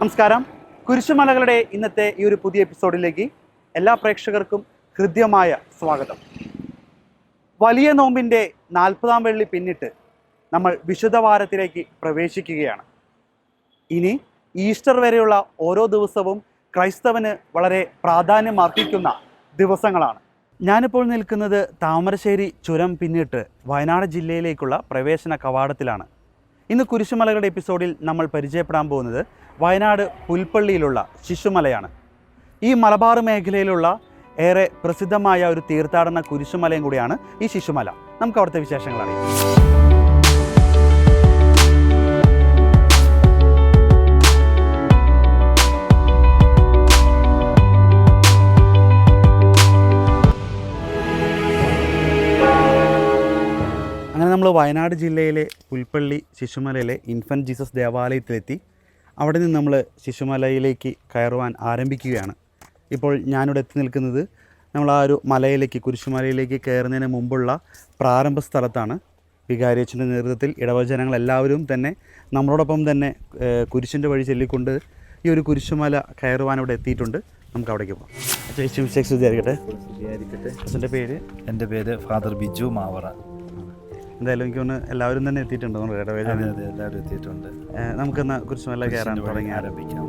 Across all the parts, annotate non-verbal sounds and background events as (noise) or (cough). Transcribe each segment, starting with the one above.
നമസ്കാരം. കുരിശുമലകളുടെ ഇന്നത്തെ ഈ ഒരു പുതിയ എപ്പിസോഡിലേക്ക് എല്ലാ പ്രേക്ഷകർക്കും ഹൃദ്യമായ സ്വാഗതം. വലിയ നോമ്പിന്റെ നാൽപ്പതാം വെള്ളി പിന്നിട്ട് നമ്മൾ വിശുദ്ധവാരത്തിലേക്ക് പ്രവേശിക്കുകയാണ്. ഇനി ഈസ്റ്റർ വരെയുള്ള ഓരോ ദിവസവും ക്രൈസ്തവന് വളരെ പ്രാധാന്യം അർപ്പിക്കുന്ന ദിവസങ്ങളാണ്. ഞാനിപ്പോൾ നിൽക്കുന്നത് താമരശ്ശേരി ചുരം പിന്നിട്ട് വയനാട് ജില്ലയിലേക്കുള്ള പ്രവേശന കവാടത്തിലാണ്. ഇന്ന് കുരിശുമലകളുടെ എപ്പിസോഡിൽ നമ്മൾ പരിചയപ്പെടാൻ പോകുന്നത് വയനാട് പുൽപ്പള്ളിയിലുള്ള ശിശുമലയാണ്. ഈ മലബാർ മേഖലയിലുള്ള ഏറെ പ്രസിദ്ധമായ ഒരു തീർത്ഥാടന കുരിശുമലയും കൂടിയാണ് ഈ ശിശുമല. നമുക്ക് അവിടുത്തെ വിശേഷങ്ങൾ അറിയാം. അങ്ങനെ നമ്മൾ വയനാട് ജില്ലയിലെ പുൽപ്പള്ളി ശിശുമലയിലെ ഇൻഫന്റ് ജീസസ് ദേവാലയത്തിലെത്തി. അവിടെ നിന്ന് നമ്മൾ ശിശുമലയിലേക്ക് കയറുവാൻ ആരംഭിക്കുകയാണ്. ഇപ്പോൾ ഞാനിവിടെ എത്തി നിൽക്കുന്നത് നമ്മൾ ആ ഒരു മലയിലേക്ക് കുരിശുമലയിലേക്ക് കയറുന്നതിന് മുമ്പുള്ള പ്രാരംഭ സ്ഥലത്താണ്. വികാരിയച്ഛന്റെ നേതൃത്വത്തിൽ ഇടവജനങ്ങളെല്ലാവരും തന്നെ നമ്മളോടൊപ്പം തന്നെ കുരിശിന്റെ വഴി ചൊല്ലിക്കൊണ്ട് ഈ ഒരു കുരിശുമല കയറുവാൻ ഇവിടെ എത്തിയിട്ടുണ്ട്. നമുക്ക് അവിടേക്ക് പോകാം. ചേച്ചി മിസ്റ്റേക്സ് വിചാരിക്കട്ടെ. അച്ഛന്റെ പേര്? എന്റെ പേര് ഫാദർ ബിജു മാവറ. എന്തായാലും എനിക്ക് തോന്നുന്നു എല്ലാവരും തന്നെ എത്തിയിട്ടുണ്ട് നമ്മുടെ ഇടവേള അതെ എല്ലാവരും എത്തിയിട്ടുണ്ട്. നമുക്കെന്നാ കുരിശുമല കയറാൻ തുടങ്ങി ആരംഭിക്കാം.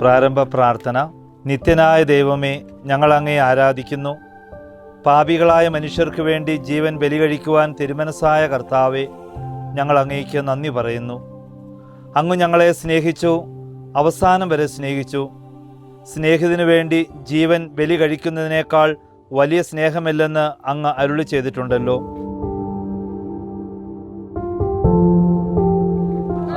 പ്രാരംഭ പ്രാർത്ഥന. നിത്യനായ ദൈവമേ ഞങ്ങൾ അങ്ങേ ആരാധിക്കുന്നു. പാപികളായ മനുഷ്യർക്ക് വേണ്ടി ജീവൻ ബലികഴിക്കുവാൻ തിരുമനസായ കർത്താവെ ഞങ്ങൾ അങ്ങേക്ക് നന്ദി പറയുന്നു. അങ്ങ് ഞങ്ങളെ സ്നേഹിച്ചു അവസാനം വരെ സ്നേഹിച്ചു. സ്നേഹിതനു വേണ്ടി ജീവൻ ബലി കഴിക്കുന്നതിനേക്കാൾ വലിയ സ്നേഹമില്ലെന്ന് അങ്ങ് അരുളി ചെയ്തിട്ടുണ്ടല്ലോ.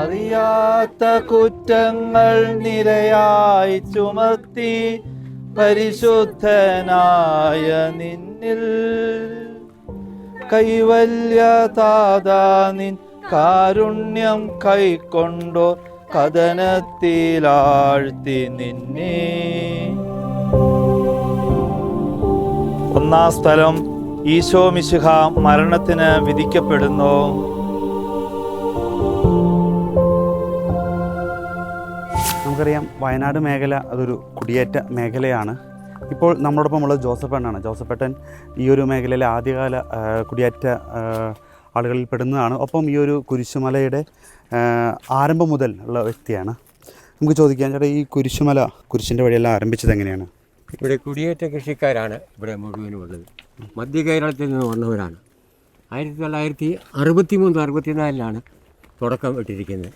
അറിയാത്ത കുറ്റങ്ങൾ നിരയായി ചുമത്തി പരിശുദ്ധനായ നിന്നിൽ. കൈവല്യതാതാ നിൻ കാരുണ്യം കൈക്കൊണ്ടോ കഥനത്തിലാഴ്ത്തി നിന്നെ. ഒന്നാം സ്ഥലം ഈശോ മിശിഹ മരണത്തിന് വിധിക്കപ്പെടുന്നു. നമുക്കറിയാം വയനാട് മേഖല അതൊരു കുടിയേറ്റ മേഖലയാണ്. ഇപ്പോൾ നമ്മളോടൊപ്പം ഉള്ളത് ജോസഫേട്ടനാണ് ജോസഫേട്ടൻ ഈ ഒരു മേഖലയിലെ ആദ്യകാല കുടിയേറ്റ ആളുകളിൽ പെടുന്നതാണ്. ഒപ്പം ഈ ഒരു കുരിശുമലയുടെ ആരംഭം മുതൽ ഉള്ള വ്യക്തിയാണ്. നമുക്ക് ചോദിക്കാം ചേട്ടാ ഈ കുരിശുമല കുരിശിന്റെ വഴിയെല്ലാം ആരംഭിച്ചത് എങ്ങനെയാണ്? ഇവിടെ കുടിയേറ്റ കൃഷിക്കാരാണ് ഇവിടെ മുഴുവനും ഉള്ളത്. മധ്യ കേരളത്തിൽ നിന്ന് വന്നവരാണ്. ആയിരത്തി തൊള്ളായിരത്തി അറുപത്തി മൂന്ന് അറുപത്തിനാലിലാണ് തുടക്കം ഇട്ടിരിക്കുന്നത്.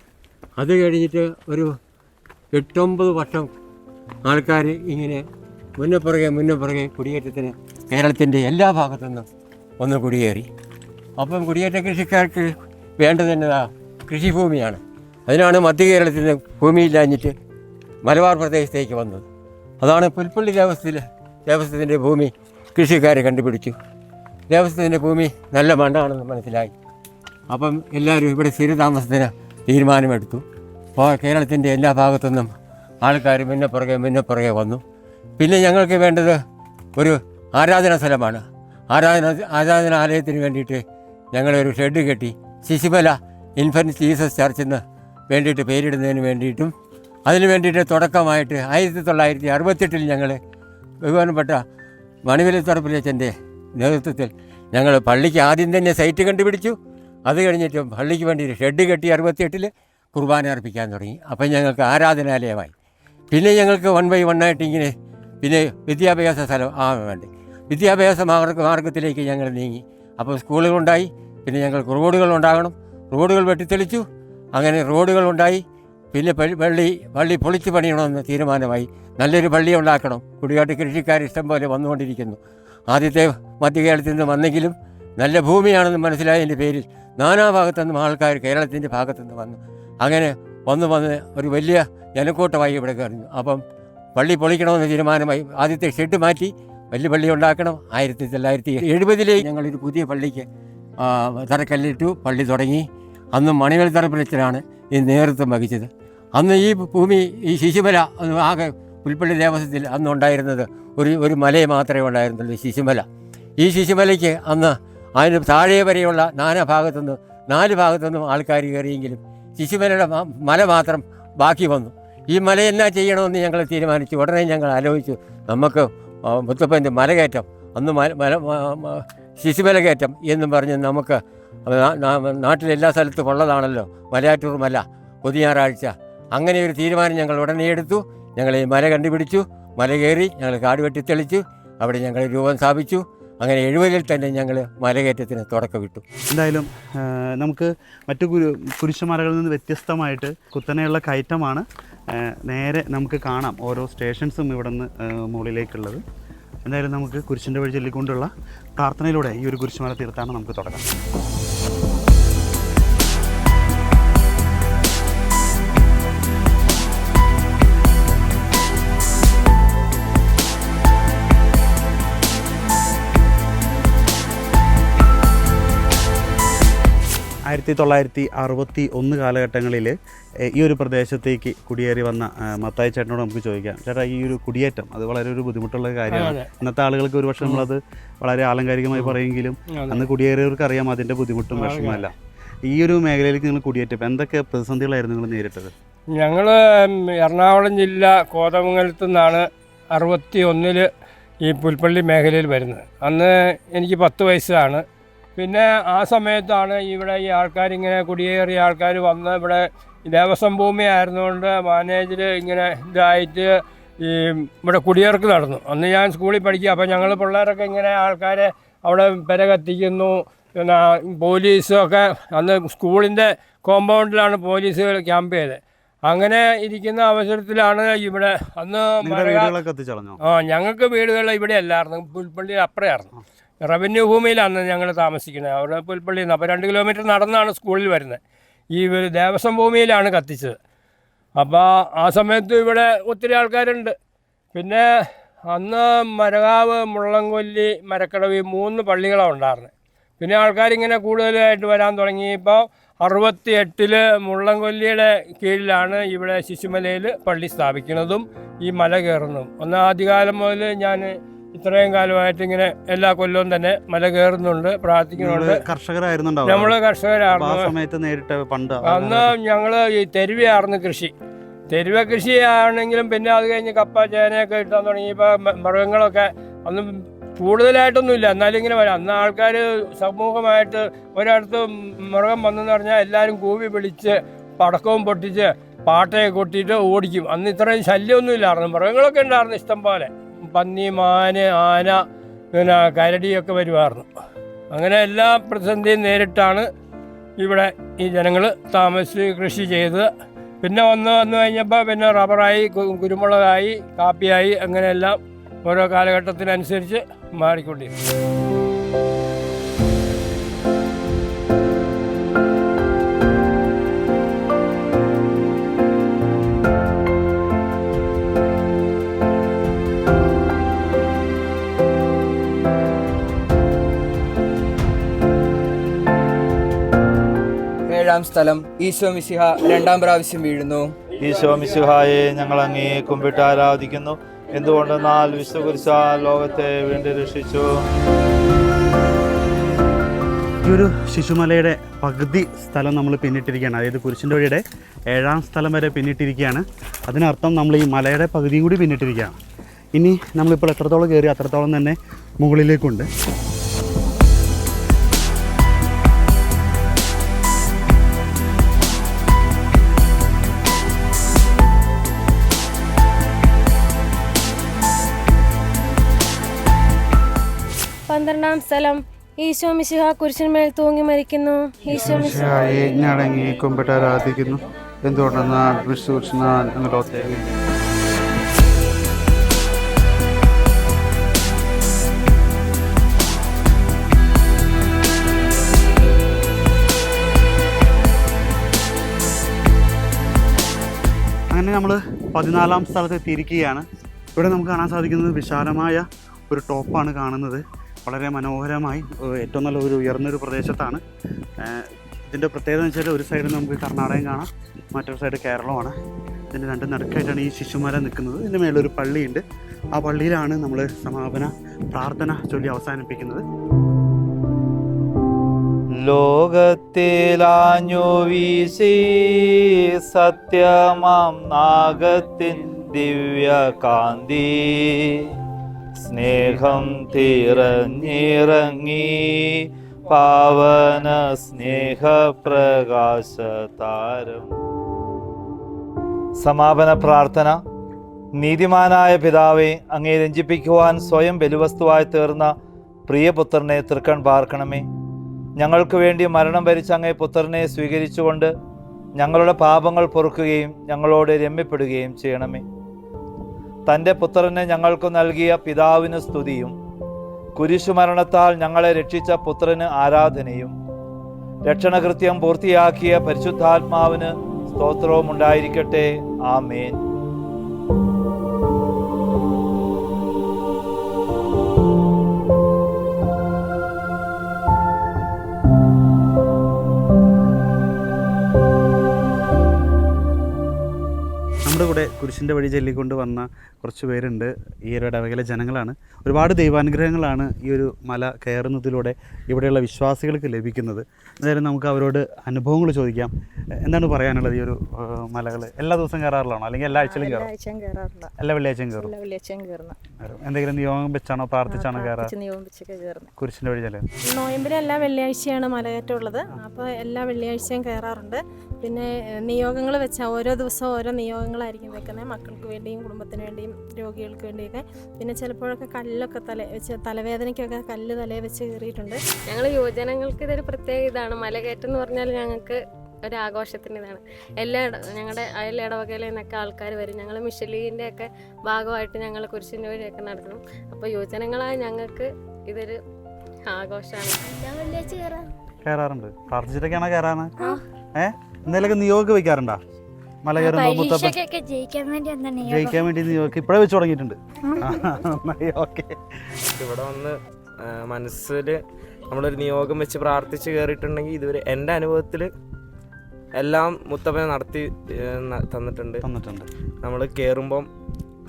അത് കഴിഞ്ഞിട്ട് ഒരു എട്ടൊമ്പത് വർഷം ആൾക്കാർ ഇങ്ങനെ മുന്നേ പുറകെ മുന്നേ പുറകെ കുടിയേറ്റത്തിന് കേരളത്തിന്റെ എല്ലാ ഭാഗത്തു നിന്നും ഒന്ന് കുടിയേറി. അപ്പം കുടിയേറ്റ കൃഷിക്കാർക്ക് വേണ്ടത് എന്നതാ? കൃഷിഭൂമിയാണ്. അതിനാണ് മധ്യ കേരളത്തിൽ നിന്ന് ഭൂമിയില്ലാഞ്ഞിട്ട് മലബാർ പ്രദേശത്തേക്ക് വന്നത്. അതാണ് പുൽപ്പള്ളി ദേവസ്ഥയിൽ ദേവസ്ഥത്തിന്റെ ഭൂമി. കൃഷിക്കാരെ കണ്ടുപിടിച്ചു. ദേവസ്ഥത്തിന്റെ ഭൂമി നല്ല മണ്ണാണെന്ന് മനസ്സിലായി. അപ്പം എല്ലാവരും ഇവിടെ സ്ഥിരതാമസത്തിന് തീരുമാനമെടുത്തു. അപ്പോൾ കേരളത്തിന്റെ എല്ലാ ഭാഗത്തുനിന്നും ആൾക്കാർ മുന്നേ പുറകെ മുന്നേ പുറകെ വന്നു. പിന്നെ ഞങ്ങൾക്ക് വേണ്ടത് ഒരു ആരാധനാ സ്ഥലമാണ്. ആരാധന ആരാധനാലയത്തിന് വേണ്ടിയിട്ട് ഞങ്ങളൊരു ഷെഡ് കെട്ടി ശിശുമല ഇൻഫന്റ് ജീസസ് ചർച്ചിന് വേണ്ടിയിട്ട് പേരിടുന്നതിന് വേണ്ടിയിട്ടും അതിന് വേണ്ടിയിട്ട് തുടക്കമായിട്ട് ആയിരത്തി തൊള്ളായിരത്തി അറുപത്തെട്ടിൽ ഞങ്ങൾ ബഹുമാനപ്പെട്ട മണിവലത്തറപ്പിലച്ചന്റെ നേതൃത്വത്തിൽ ഞങ്ങൾ പള്ളിക്ക് ആദ്യം തന്നെ സൈറ്റ് കണ്ടുപിടിച്ചു. അത് കഴിഞ്ഞിട്ട് പള്ളിക്ക് വേണ്ടി ഷെഡ് കെട്ടി അറുപത്തിയെട്ടിൽ കുർബാന അർപ്പിക്കാൻ തുടങ്ങി. അപ്പം ഞങ്ങൾക്ക് ആരാധനാലയമായി. പിന്നെ ഞങ്ങൾക്ക് വൺ ബൈ വൺ ആയിട്ട് ഇങ്ങനെ പിന്നെ വിദ്യാഭ്യാസ സ്ഥലം ആ വേണ്ടി. വിദ്യാഭ്യാസ മാർഗ മാർഗത്തിലേക്ക് ഞങ്ങൾ നീങ്ങി. അപ്പോൾ സ്കൂളുകളുണ്ടായി. പിന്നെ ഞങ്ങൾക്ക് റോഡുകൾ ഉണ്ടാകണം റോഡുകൾ വെട്ടിത്തെളിച്ചു. അങ്ങനെ റോഡുകൾ ഉണ്ടായി പിന്നെ പള്ളി പള്ളി പൊളിച്ചു പണിയണമെന്ന് തീരുമാനമായി നല്ലൊരു പള്ളി ഉണ്ടാക്കണം. കുടികാട്ട് കൃഷിക്കാർ ഇഷ്ടം പോലെ വന്നുകൊണ്ടിരിക്കുന്നു. ആദ്യത്തെ മധ്യകേരളത്തിൽ നിന്ന് വന്നെങ്കിലും നല്ല ഭൂമിയാണെന്ന് മനസ്സിലായതിന്റെ പേരിൽ നാനാഭാഗത്തുനിന്നും ആൾക്കാർ കേരളത്തിന്റെ ഭാഗത്തുനിന്ന് വന്നു. അങ്ങനെ വന്ന് വന്ന് ഒരു വലിയ ജനക്കൂട്ടമായി ഇവിടെ കയറുന്നു. അപ്പം പള്ളി പൊളിക്കണമെന്ന് തീരുമാനമായി ആദ്യത്തെ ഷെഡ് മാറ്റി വലിയ പള്ളി ഉണ്ടാക്കണം. ആയിരത്തി തൊള്ളായിരത്തി എഴുപതിലേ ഞങ്ങളൊരു പുതിയ പള്ളിക്ക് തറക്കല്ലിട്ടു പള്ളി തുടങ്ങി. അന്നും മണിവൽ തറപ്പിലച്ചനാണ് ഈ നേതൃത്വം വഹിച്ചത്. അന്ന് ഈ ഭൂമി ഈ ശിശുമല ആകെ പുൽപ്പള്ളി ദേവസ്വത്തിൽ അന്ന് ഉണ്ടായിരുന്നത് ഒരു ഒരു മലയെ മാത്രമേ ഉണ്ടായിരുന്നുള്ളൂ ശിശുമല. ഈ ശിശുമലയ്ക്ക് അന്ന് അതിന് താഴെ വരെയുള്ള നാനാ ഭാഗത്തുനിന്ന് നാല് ഭാഗത്തുനിന്നും ആൾക്കാർ കയറിയെങ്കിലും ശിശുമലയുടെ മല മാത്രം ബാക്കി വന്നു. ഈ മല എന്നാ ചെയ്യണമെന്ന് ഞങ്ങൾ തീരുമാനിച്ചു. ഉടനെ ഞങ്ങൾ ആലോചിച്ചു നമുക്ക് മുത്തപ്പന്റെ മുത്തപ്പന്റെ മലകയറ്റം അന്ന് മല മല ശിശുമല കയറ്റം എന്നും പറഞ്ഞ് നമുക്ക് നാട്ടിലെല്ലാ സ്ഥലത്തും ഉള്ളതാണല്ലോ മലയാറ്റൂർ മല പൊതുഞായറാഴ്ച അങ്ങനെ ഒരു തീരുമാനം ഞങ്ങൾ ഉടനെ എടുത്തു. ഞങ്ങൾ ഈ മല കണ്ടുപിടിച്ചു. മല കയറി ഞങ്ങൾ കാട് വെട്ടിത്തെളിച്ചു അവിടെ ഞങ്ങൾ രൂപം സ്ഥാപിച്ചു. അങ്ങനെ എഴുപതിൽ തന്നെ ഞങ്ങൾ മലകയറ്റത്തിന് തുടക്കമിട്ടു എന്തായാലും നമുക്ക് മറ്റു കുരു കുരിശുമലകളിൽ നിന്ന് വ്യത്യസ്തമായിട്ട് കുത്തനെയുള്ള കയറ്റമാണ് നേരെ നമുക്ക് കാണാം ഓരോ സ്റ്റേഷൻസും ഇവിടെ നിന്ന് മുകളിലേക്കുള്ളത്. എന്തായാലും നമുക്ക് കുരിശിന്റെ വഴി ചൊല്ലിക്കൊണ്ടുള്ള പ്രാർത്ഥനയിലൂടെ ഈ ഒരു കുരിശുമല തീർത്താണ് നമുക്ക് തുടങ്ങാം. ആയിരത്തി തൊള്ളായിരത്തി അറുപത്തി ഒന്ന് കാലഘട്ടങ്ങളിൽ ഈ ഒരു പ്രദേശത്തേക്ക് കുടിയേറി വന്ന മത്തായി ചേട്ടനോട് നമുക്ക് ചോദിക്കാം. ചേട്ടാ ഈ ഒരു കുടിയേറ്റം അത് വളരെ ഒരു ബുദ്ധിമുട്ടുള്ള കാര്യമാണ്. ഇന്നത്തെ ആളുകൾക്ക് ഒരുപക്ഷെ നമ്മളത് വളരെ ആലങ്കാരികമായി പറയുമെങ്കിലും അന്ന് കുടിയേറിയവർക്ക് അറിയാം അതിന്റെ ബുദ്ധിമുട്ടും വിഷമമല്ല ഈ ഒരു മേഖലയിലേക്ക് നിങ്ങൾ കുടിയേറ്റപ്പോൾ എന്തൊക്കെ പ്രതിസന്ധികളായിരുന്നു നിങ്ങൾ നേരിട്ടത്? ഞങ്ങൾ എറണാകുളം ജില്ല കോതമംഗലത്തു നിന്നാണ് അറുപത്തി ഒന്നിൽ ഈ പുൽപ്പള്ളി മേഖലയിൽ വരുന്നത്. അന്ന് എനിക്ക് പത്ത് വയസ്സാണ്. പിന്നെ ആ സമയത്താണ് ഇവിടെ ഈ ആൾക്കാർ ഇങ്ങനെ കുടിയേറിയ ആൾക്കാർ വന്ന് ഇവിടെ ദേവസ്വം ഭൂമി ആയിരുന്നുകൊണ്ട് മാനേജർ ഇങ്ങനെ ഇതായിട്ട് ഈ ഇവിടെ കുടിയേർക്ക് നടന്നു. അന്ന് ഞാൻ സ്കൂളിൽ പഠിക്കുക അപ്പോൾ ഞങ്ങൾ പിള്ളേരൊക്കെ ഇങ്ങനെ ആൾക്കാരെ അവിടെ പെര കത്തിക്കുന്നു പിന്നെ പോലീസൊക്കെ അന്ന് സ്കൂളിന്റെ കോമ്പൗണ്ടിലാണ് പോലീസുകൾ ക്യാമ്പ് ചെയ്തത് അങ്ങനെ ഇരിക്കുന്ന അവസരത്തിലാണ് ഇവിടെ അന്ന് ആ ഞങ്ങൾക്ക് വീടുകൾ ഇവിടെ അല്ലായിരുന്നു പുൽപ്പള്ളി അപ്പുറമായിരുന്നു റവന്യൂ ഭൂമിയിലാണ് ഞങ്ങൾ താമസിക്കുന്നത്. അവിടെ പുൽപ്പള്ളി നിന്ന് അപ്പോൾ രണ്ട് കിലോമീറ്റർ നടന്നാണ് സ്കൂളിൽ വരുന്നത്. ഈ ഒരു ദേവസ്വം ഭൂമിയിലാണ് കത്തിച്ചത്. അപ്പോൾ ആ സമയത്ത് ഇവിടെ ഒത്തിരി ആൾക്കാരുണ്ട്. പിന്നെ അന്ന് മരകാവ് മുള്ളംകൊല്ലി മരക്കടവി മൂന്ന് പള്ളികളാണ് ഉണ്ടായിരുന്നത്. പിന്നെ ആൾക്കാരിങ്ങനെ കൂടുതലായിട്ട് വരാൻ തുടങ്ങിയപ്പോൾ അറുപത്തി എട്ടിൽ മുള്ളംകൊല്ലിയുടെ കീഴിലാണ് ഇവിടെ ശിശുമലയിൽ പള്ളി സ്ഥാപിക്കുന്നതും ഈ മല കയറുന്നതും. ഒന്ന് ആദ്യകാലം മുതൽ ഞാൻ ഇത്രയും കാലമായിട്ട് ഇങ്ങനെ എല്ലാ കൊല്ലവും തന്നെ മല കയറുന്നുണ്ട് പ്രാർത്ഥിക്കുന്നുണ്ട്. കർഷകരായിരുന്നുണ്ടാവും. നമ്മൾ കർഷകരാണ് സമയത്ത് നേരിട്ട് പണ്ട് അന്ന് ഞങ്ങൾ ഈ തെരുവയായിരുന്നു കൃഷി. തെരുവ കൃഷി ആണെങ്കിലും പിന്നെ അത് കഴിഞ്ഞ് കപ്പ ചേനയൊക്കെ ഇട്ടാൻ തുടങ്ങിയപ്പോൾ മൃഗങ്ങളൊക്കെ അന്ന് കൂടുതലായിട്ടൊന്നുമില്ല. എന്നാലും ഇങ്ങനെ വരാം. അന്ന് ആൾക്കാർ സമൂഹമായിട്ട് ഒരിടത്ത് മൃഗം വന്നെന്ന് പറഞ്ഞാൽ എല്ലാവരും കൂവി വിളിച്ച് പടക്കവും പൊട്ടിച്ച് പാട്ടയൊക്കെ കൊട്ടിയിട്ട് ഓടിക്കും. അന്ന് ഇത്രയും ശല്യമൊന്നും ഇല്ലായിരുന്നു മൃഗങ്ങളൊക്കെ ഉണ്ടായിരുന്നു ഇഷ്ടം പോലെ. പന്നി മാന് ആന പിന്നെ കരടിയൊക്കെ വരുമായിരുന്നു അങ്ങനെ എല്ലാ പ്രതിസന്ധിയും നേരിട്ടാണ് ഇവിടെ ഈ ജനങ്ങൾ താമസിച്ച് കൃഷി ചെയ്ത് പിന്നെ വന്ന് വന്നു കഴിഞ്ഞപ്പോൾ പിന്നെ റബ്ബറായി കുരുമുളകായി കാപ്പിയായി അങ്ങനെയെല്ലാം ഓരോ കാലഘട്ടത്തിനനുസരിച്ച് മാറിക്കൊണ്ടിരുന്നു ഏഴാം സ്ഥലം ഈശോ മിശിഹ രണ്ടാം പ്രാവശ്യം വീഴുന്നു. ഈശോ മിശിഹായെ ഞങ്ങൾ അങ്ങേ കുമ്പിട്ട് ആരാധിക്കുന്നു. എന്തുകൊണ്ടെന്നാൽ വിശ്വകുരിശ ലോകത്തെ വീണ്ടും രക്ഷിച്ചു. ഈ ഒരു ശിശുമലയുടെ പകുതി സ്ഥലം നമ്മൾ പിന്നിട്ടിരിക്കുകയാണ്. അതായത് കുരിശിന്റെ വഴിയുടെ ഏഴാം സ്ഥലം വരെ പിന്നിട്ടിരിക്കുകയാണ്. അതിനർത്ഥം നമ്മൾ ഈ മലയുടെ പകുതിയും കൂടി പിന്നിട്ടിരിക്കുകയാണ്. ഇനി നമ്മളിപ്പോൾ എത്രത്തോളം കയറി അത്രത്തോളം തന്നെ മുകളിലേക്കുണ്ട്. പന്ത്രണ്ടാം സ്ഥലം. ഈശോ മിശിഹ കുരിശന്മേൽ തൂങ്ങി മരിക്കുന്നു. ഈശോ മിശിഹ. ഞടങ്ങി കുമ്പിട്ട് ആരാധിക്കുന്നു എന്തുകൊണ്ടെന്നാൽ വിശ്വസിച്ചാൽ ലോകത്തെ അങ്ങനെ നമ്മൾ പതിനാലാം സ്ഥലത്ത് എത്തിയിരിക്കുകയാണ്. ഇവിടെ നമുക്ക് കാണാൻ സാധിക്കുന്നത് വിശാലമായ ഒരു ടോപ്പാണ് കാണുന്നത്. വളരെ മനോഹരമായി ഏറ്റവും നല്ല ഒരു ഉയർന്നൊരു പ്രദേശത്താണ്. ഇതിന്റെ പ്രത്യേകത എന്ന് വെച്ചാൽ ഒരു സൈഡിൽ നമുക്ക് കർണാടകം കാണാം മറ്റൊരു സൈഡ് കേരളമാണ് ഇതിന്റെ രണ്ട് നടുക്കായിട്ടാണ് ഈ ശിശുമല നിൽക്കുന്നത്. ഇതിന്റെ മേലൊരു പള്ളിയുണ്ട്. ആ പള്ളിയിലാണ് നമ്മൾ സമാപന പ്രാർത്ഥന ചൊല്ലി അവസാനിപ്പിക്കുന്നത്. ലോകത്തിലാഞ്ഞു വീശി സത്യമാം നാഗത്തിൻ ദിവ്യകാന്തി. സ്നേഹം തിറഞ്ഞിറങ്ങി പാവന സ്നേഹപ്രകാശ താരം സമാപന പ്രാർത്ഥന. നീതിമാനായ പിതാവെ അങ്ങേ രഞ്ജിപ്പിക്കുവാൻ സ്വയം ബലിവസ്തുവായി തീർന്ന പ്രിയപുത്രനെ തൃക്കൺ പാർക്കണമേ. ഞങ്ങൾക്ക് വേണ്ടി മരണം വരിച്ച അങ്ങേ പുത്രനെ സ്വീകരിച്ചുകൊണ്ട് ഞങ്ങളുടെ പാപങ്ങൾ പൊറുക്കുകയും ഞങ്ങളോട് രമ്യപ്പെടുകയും ചെയ്യണമേ. തന്റെ പുത്രനെ ഞങ്ങൾക്ക് നൽകിയ പിതാവിന് സ്തുതിയും കുരിശുമരണത്താൽ ഞങ്ങളെ രക്ഷിച്ച പുത്രന് ആരാധനയും രക്ഷണകൃത്യം പൂർത്തിയാക്കിയ പരിശുദ്ധാത്മാവിന് സ്തോത്രവും ഉണ്ടായിരിക്കട്ടെ ആമേൻ. കുരിശിന്റെ വഴി ചൊല്ലിക്കൊണ്ട് വന്ന കുറച്ച് പേരുണ്ട്. ഈ ഒരു ഇടവകയിലെ ജനങ്ങളാണ്. ഒരുപാട് ദൈവാനുഗ്രഹങ്ങളാണ് ഈ ഒരു മല കയറുന്നതിലൂടെ ഇവിടെയുള്ള വിശ്വാസികൾക്ക് ലഭിക്കുന്നത്. എന്തായാലും നമുക്ക് അവരോട് അനുഭവങ്ങൾ ചോദിക്കാം. എന്താണ് പറയാനുള്ളത് ഈ ഒരു മലകൾ എല്ലാ ദിവസവും കയറാറുള്ളതാണോ? അല്ലെങ്കിൽ എല്ലാ ആഴ്ചയിലും കയറും? എല്ലാ വെള്ളിയാഴ്ചയും കയറും? എല്ലാ വെള്ളിയാഴ്ചയും കയറുന്ന. എന്തെങ്കിലും നിയോഗം വെച്ചാണോ? പ്രാർത്ഥിച്ചാണോ കയറാറ്? കയറുന്നത് കുരിശിന്റെ വഴി ചെല്ലുന്നത്? നോയമ്പിലെ എല്ലാ വെള്ളിയാഴ്ചയാണ് മലകയറ്റമുള്ളത് അപ്പോൾ എല്ലാ വെള്ളിയാഴ്ചയും കയറാറുണ്ട്. പിന്നെ നിയോഗങ്ങൾ വെച്ചാൽ ഓരോ ദിവസവും ഓരോ നിയോഗങ്ങളായിരിക്കും വെക്കുന്നത് മക്കൾക്ക് വേണ്ടിയും കുടുംബത്തിന് വേണ്ടിയും രോഗികൾക്ക് വേണ്ടിയൊക്കെ. പിന്നെ ചിലപ്പോഴൊക്കെ കല്ലൊക്കെ തല വെച്ച് തലവേദനയ്ക്കൊക്കെ കല്ല് തലയെ വെച്ച് കയറിയിട്ടുണ്ട് ഞങ്ങൾ യുവജനങ്ങൾക്ക് ഇതൊരു പ്രത്യേക ഇതാണ്. മലകയറ്റം എന്ന് പറഞ്ഞാൽ ഞങ്ങൾക്ക് ഒരു ആഘോഷത്തിന്റെ ഇതാണ്. എല്ലാ ഇട ഞങ്ങളുടെ അയൽ ഇടവകയിൽ നിന്നൊക്കെ ആൾക്കാർ വരും. ഞങ്ങൾ മിഷലീന്റെ ഒക്കെ ഭാഗമായിട്ട് ഞങ്ങൾ കുരിശിന്റെ വഴിയൊക്കെ നടത്തണം അപ്പോൾ യുവജനങ്ങളായ ഞങ്ങൾക്ക് ഇതൊരു ആഘോഷമാണ്. കയറാറുണ്ട്. പ്രാർത്ഥിച്ചിട്ടൊക്കെയാണോ കയറാണ് ഏ? എന്തെങ്കിലുമൊക്കെ നിയോഗം വെക്കാറുണ്ടോ മല കയറുമ്പോൾ മുത്തപ്പൻ. പരീക്ഷയ്ക്കൊക്കെ ജയിക്കാൻ വേണ്ടി നിയോഗം? ഇപ്പോഴേ വെച്ച് തുടങ്ങിയിട്ടുണ്ട്. (laughs) ഓക്കെ. ഇവിടെ വന്ന് മനസ്സിൽ നമ്മളൊരു നിയോഗം വെച്ച് പ്രാർത്ഥിച്ച് കയറിയിട്ടുണ്ടെങ്കിൽ ഇതുവരെ എന്റെ അനുഭവത്തിൽ എല്ലാം മുത്തപ്പനെ നടത്തി തന്നിട്ടുണ്ട്. തന്നിട്ടുണ്ട്. നമ്മൾ കയറുമ്പം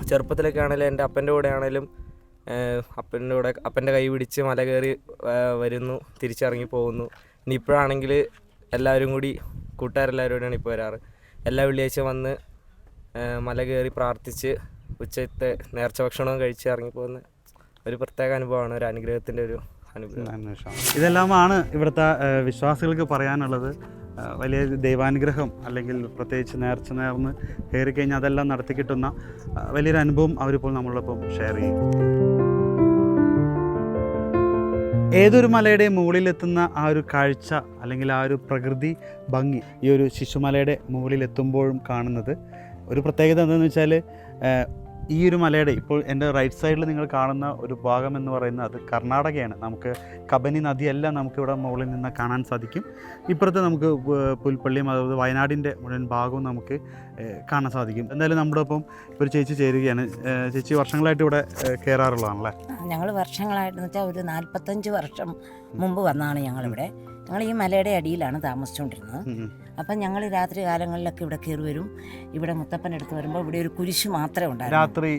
ചെറുപ്പത്തിലൊക്കെ ആണെങ്കിലും എന്റെ അപ്പന്റെ കൂടെ ആണെങ്കിലും അപ്പന്റെ കൂടെ അപ്പന്റെ കൈ പിടിച്ച് മല കയറി വരുന്നു തിരിച്ചിറങ്ങി പോകുന്നു. ഇനി ഇപ്പോഴാണെങ്കിൽ എല്ലാവരും കൂടി കൂട്ടുകാരെല്ലാവരും കൂടിയാണ് ഇപ്പോൾ വരാറ്. എല്ലാ വെള്ളിയാഴ്ച വന്ന് മല കയറി പ്രാർത്ഥിച്ച് ഉച്ചത്തെ നേർച്ച ഭക്ഷണവും കഴിച്ച് ഇറങ്ങിപ്പോകുന്ന ഒരു പ്രത്യേക അനുഭവമാണ് ഒരു അനുഗ്രഹത്തിന്റെ ഒരു അനുഭവം ഇതെല്ലാമാണ് ഇവിടുത്തെ വിശ്വാസികൾക്ക് പറയാനുള്ളത്. വലിയ ദൈവാനുഗ്രഹം അല്ലെങ്കിൽ പ്രത്യേകിച്ച് നേർച്ച നേർന്ന് കയറി കഴിഞ്ഞാൽ അതെല്ലാം നടത്തി കിട്ടുന്ന വലിയൊരു അനുഭവം അവരിപ്പോൾ നമ്മളോടൊപ്പം ഷെയർ ചെയ്യും ഏതൊരു മലയുടെ മുകളിലെത്തുന്ന ആ ഒരു കാഴ്ച അല്ലെങ്കിൽ ആ ഒരു പ്രകൃതി ഭംഗി ഈ ഒരു ശിശുമലയുടെ മുകളിലെത്തുമ്പോഴും കാണുന്നത്. ഒരു പ്രത്യേകത എന്താണെന്ന് വെച്ചാൽ ഈ ഒരു മലയുടെ ഇപ്പോൾ എന്റെ റൈറ്റ് സൈഡിൽ നിങ്ങൾ കാണുന്ന ഒരു ഭാഗം എന്ന് പറയുന്നത് അത് കർണാടകയാണ്. നമുക്ക് കബനി നദിയെല്ലാം നമുക്കിവിടെ മുകളിൽ നിന്ന് കാണാൻ സാധിക്കും. ഇപ്പുറത്ത് നമുക്ക് പുൽപ്പള്ളിയും അതായത് വയനാടിന്റെ മുഴുവൻ ഭാഗവും നമുക്ക് കാണാൻ സാധിക്കും. എന്തായാലും നമ്മുടെ ഒപ്പം ഒരു ചേച്ചി ചേരുകയാണ്. ചേച്ചി വർഷങ്ങളായിട്ട് ഇവിടെ കയറാറുള്ളതാണല്ലേ ഞങ്ങൾ വർഷങ്ങളായിട്ടെന്ന് വെച്ചാൽ ഒരു നാൽപ്പത്തഞ്ച് വർഷം മുമ്പ് വന്നതാണ് ഞങ്ങളിവിടെ. ഞങ്ങൾ ഈ മലയുടെ അടിയിലാണ് താമസിച്ചുകൊണ്ടിരുന്നത്. അപ്പം ഞങ്ങൾ രാത്രി കാലങ്ങളിലൊക്കെ ഇവിടെ കയറി വരും. ഇവിടെ മുത്തപ്പൻ എടുത്ത് വരുമ്പോൾ ഇവിടെ ഒരു കുരിശ് മാത്രമേ ഉണ്ടായിരുന്നു രാത്രി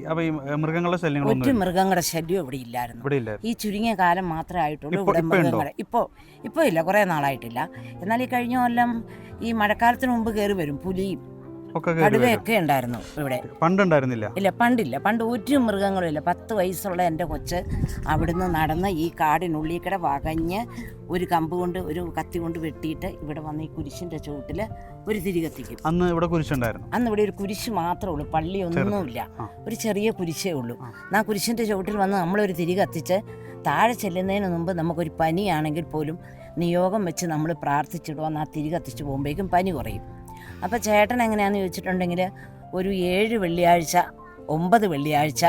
ഒറ്റ മൃഗങ്ങളുടെ ശല്യം ഇവിടെ ഇല്ലായിരുന്നു. ഈ ചുരുങ്ങിയ കാലം മാത്രമേ ആയിട്ടുള്ളൂ ഇവിടെ? മൃഗങ്ങളെ. ഇപ്പോൾ ഇപ്പോൾ ഇല്ല കുറേ നാളായിട്ടില്ല. എന്നാൽ ഈ കഴിഞ്ഞ കൊല്ലം ഈ മഴക്കാലത്തിന് മുമ്പ് കയറി വരും പുലിയും. കടുവയൊക്കെ ഉണ്ടായിരുന്നു ഇവിടെ. പണ്ടുണ്ടായിരുന്നില്ല. ഇല്ല പണ്ടില്ല. പണ്ട് ഒരു മൃഗങ്ങളും ഇല്ല പത്ത് വയസ്സുള്ള എന്റെ കൊച്ച് അവിടുന്ന് നടന്ന് ഈ കാടിനുള്ളിൽ കൂടെ വകഞ്ഞ് ഒരു കമ്പ് കൊണ്ട് ഒരു കത്തി കൊണ്ട് വെട്ടിയിട്ട് ഇവിടെ വന്ന് ഈ കുരിശിന്റെ ചുവട്ടിൽ ഒരു തിരി കത്തിക്കും. അന്ന് ഇവിടെ കുരിശുണ്ടായിരുന്നു. അന്ന് ഇവിടെ ഒരു കുരിശ് മാത്രമേ ഉള്ളൂ. പള്ളി ഒന്നുമില്ല. ഒരു ചെറിയ കുരിശേ ഉള്ളൂ. ആ. കുരിശിന്റെ കുരിശിന്റെ ചുവട്ടിൽ വന്ന് നമ്മളൊരു തിരി കത്തിച്ച് താഴെ ചെല്ലുന്നതിന് മുമ്പ് നമുക്കൊരു പനിയാണെങ്കിൽ പോലും നിയോഗം വെച്ച് നമ്മൾ പ്രാർത്ഥിച്ചിടുവാന്ന് ആ തിരി കത്തിച്ച് പോകുമ്പോഴേക്കും പനി കുറയും. അപ്പോൾ ചേട്ടൻ എങ്ങനെയാണെന്ന് ചോദിച്ചിട്ടുണ്ടെങ്കിൽ ഒരു ഏഴ് വെള്ളിയാഴ്ച ഒമ്പത് വെള്ളിയാഴ്ച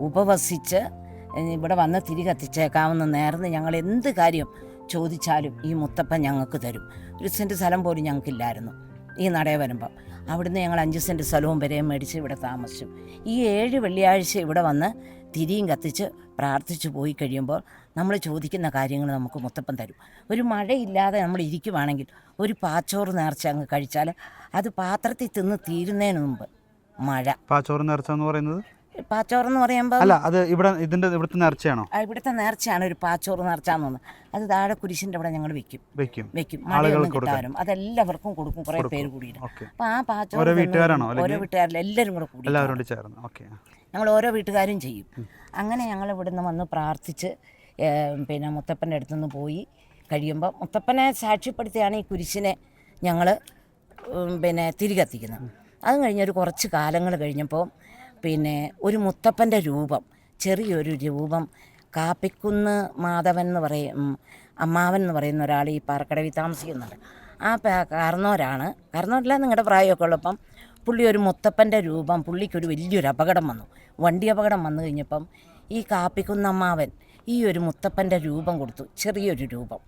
ഉപവസിച്ച് ഇവിടെ വന്ന് തിരി കത്തിച്ചേക്കാമെന്ന് നേർന്ന് ഞങ്ങൾ എന്ത് കാര്യം ചോദിച്ചാലും ഈ മുത്തപ്പൻ ഞങ്ങൾക്ക് തരും. ഒരു സെന്റ് സ്ഥലം പോലും ഞങ്ങൾക്കില്ലായിരുന്നു ഈ നടയെ വരുമ്പം. അവിടുന്ന് ഞങ്ങൾ അഞ്ച് സെന്റ് സ്ഥലവും വരെയും മേടിച്ച് ഇവിടെ താമസിച്ചു. ഈ ഏഴ് വെള്ളിയാഴ്ച ഇവിടെ വന്ന് തിരിയും കത്തിച്ച് പ്രാർത്ഥിച്ചു പോയി കഴിയുമ്പോൾ നമ്മൾ ചോദിക്കുന്ന കാര്യങ്ങൾ നമുക്ക് മൊത്തപ്പം തരും. ഒരു മഴയില്ലാതെ നമ്മൾ ഇരിക്കുവാണെങ്കിൽ ഒരു പാച്ചോറ് നേർച്ച അങ്ങ് കഴിച്ചാൽ അത് പാത്രത്തിൽ തിന്ന് തീരുന്നതിന് മുമ്പ് മഴ. പാച്ചോറ് നേർച്ച എന്ന് പറയുന്നത്? പാച്ചോറ് എന്ന് പറയുമ്പോൾ അല്ല അത് ഇവിടെ ഇതിന്റെ ഇവിടുത്തെ നേർച്ചയാണോ? ഇവിടുത്തെ നേർച്ചയാണ് ഒരു പാച്ചോറ് നേർച്ച എന്ന് തോന്നുന്നത്. അത് താഴെ കുരിശിന്റെ അവിടെ ഞങ്ങൾ വെക്കും. വെക്കും. വെക്കും. മഴകളും കിട്ടാനും. അതെല്ലാവർക്കും കൊടുക്കും. കുറെ പേര് കൂടിയിട്ട്. അപ്പൊ ആ പാച്ചോറ് ഓരോ വീട്ടുകാരാണോ? ഓരോ വീട്ടുകാരിലും വീട്ടുകാരിൽ എല്ലാവരും കൂടെ കൂടി എല്ലാവരും ചേർന്ന്. ഓക്കെ. ഞങ്ങൾ ഓരോ വീട്ടുകാരും ചെയ്യും. അങ്ങനെ ഞങ്ങൾ ഇവിടുന്ന് വന്ന് പ്രാർത്ഥിച്ച് പിന്നെ മുത്തപ്പന്റെ അടുത്തുനിന്ന് പോയി കഴിയുമ്പോൾ മുത്തപ്പനെ സാക്ഷ്യപ്പെടുത്തിയാണ് ഈ കുരിശിനെ ഞങ്ങൾ പിന്നെ തിരികത്തിക്കുന്നത്. അതും കഴിഞ്ഞൊരു കുറച്ച് കാലങ്ങൾ കഴിഞ്ഞപ്പോൾ പിന്നെ ഒരു മുത്തപ്പന്റെ രൂപം ചെറിയൊരു രൂപം കാപ്പിക്കുന്ന് മാധവൻ എന്ന് പറയും അമ്മാവൻ എന്ന് പറയുന്ന ഒരാൾ ഈ പാറക്കടവിൽ താമസിക്കുന്നുണ്ട്. ആ കാരണവരാണ് കാരണവരല്ല നിങ്ങളുടെ പ്രായമൊക്കെ ഉള്ളപ്പം പുള്ളി ഒരു മുത്തപ്പന്റെ രൂപം പുള്ളിക്കൊരു വലിയൊരു അപകടം വന്നു. വണ്ടി അപകടം വന്നു കഴിഞ്ഞപ്പം ഈ കാപ്പിക്കുന്നമ്മാവൻ ഈ ഒരു മുത്തപ്പന്റെ രൂപം കൊടുത്തു. ചെറിയൊരു രൂപം.